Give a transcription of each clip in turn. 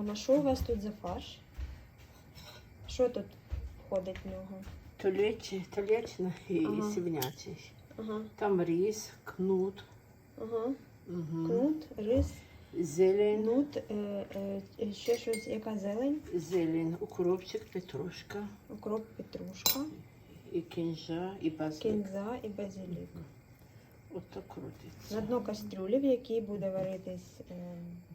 Мама, що у вас тут за фарш? Що тут входить в нього? Телечі, телечна і Ага. сівнячий. Ага, Там рис, кнут, ага. угу. Кнут, рис, зелень, нут, е, е, ще щось, яка зелень, зелень, укропчик, петрушка, укроп, петрушка, і кінжа, і базилик. кінза і базилік. Ото крутиться. На дно кастрюлі, в якій буде варитись е,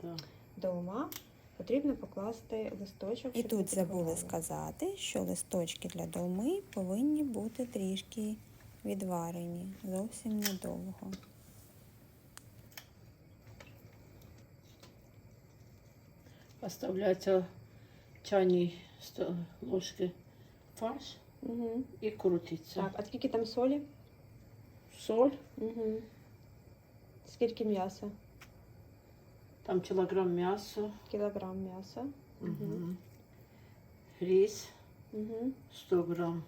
Да. долма, потрібно покласти листочок. І тут забули сказати, що листочки для долми повинні бути трішки відварені, зовсім недовго. Оставляється чайні ложки фарш Мгм. і крутиться. Так, а скільки там солі? Соль, Угу. Скільки м'яса? Там кілограм м'яса, Кілограм м'яса. угу. рис Угу. 100 грам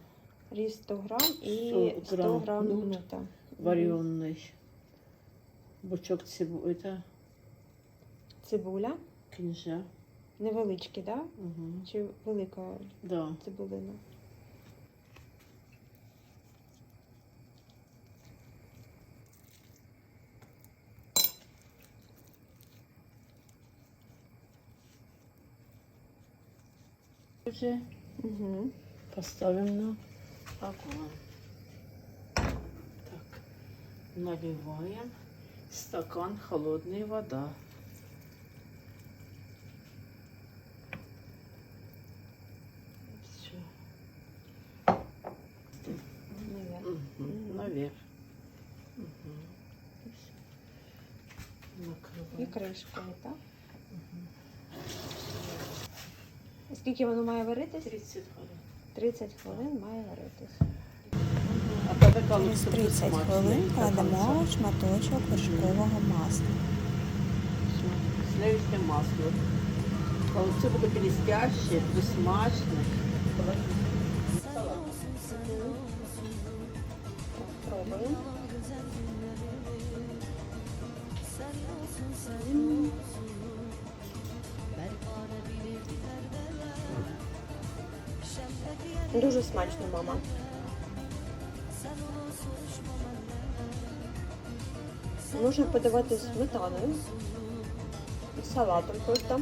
Різ 100 грам і 100 100 грам грам нут. нута. Мгм. варений, бочок цибулі, це Цибуля. кінжа. Невеличкі, да? Угу. Чи велика Да. цибулина? Вже Угу. поставимо на огонь. Так, наливаем стакан холодной вода. Все. Наверх. Наверх. Мгм. І всё. І Накриваємо. кришкою, так? І Скільки воно має варитись? 30 хвилин. 30 хвилин має варитись. А коли Через 30 хвилин кладемо шматочок вершкового масла. Сливочне масло. Це буде блістяще, досмачне. Пробуємо. Дуже смачно, мама. Можна подавати з сметаною, салатом просто.